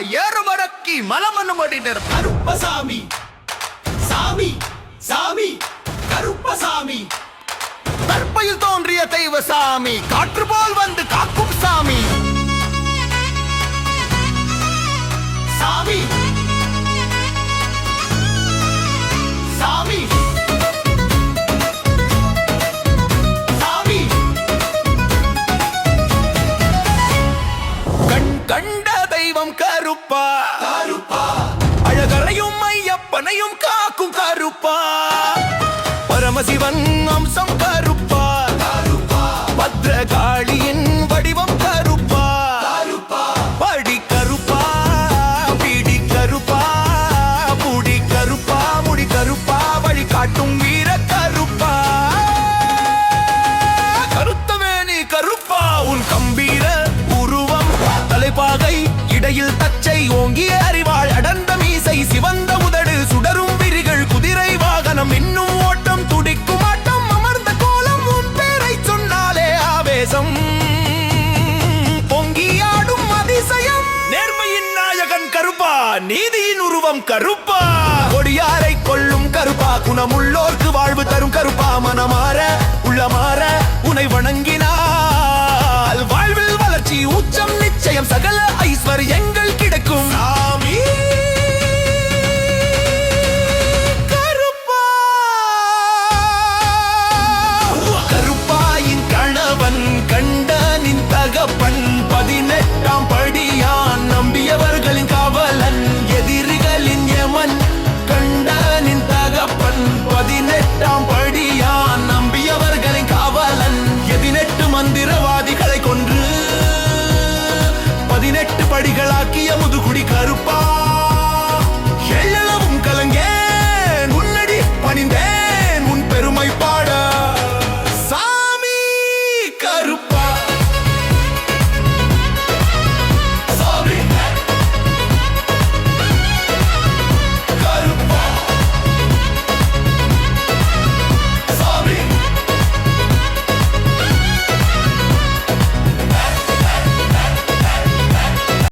ஏறுமடக்கி மலமன்னு மடினர் கருப்பசாமி. சாமி. சாமி. கருப்பசாமி. கற்பையில் தோன்றிய தெய்வ சாமி. காற்று போல் வந்து காக்கும் சாமி. கற்பனையும் காக்கும் கருப்பா. பரமசிவன் நீதியின் உருவம் கருப்பா. கொடியா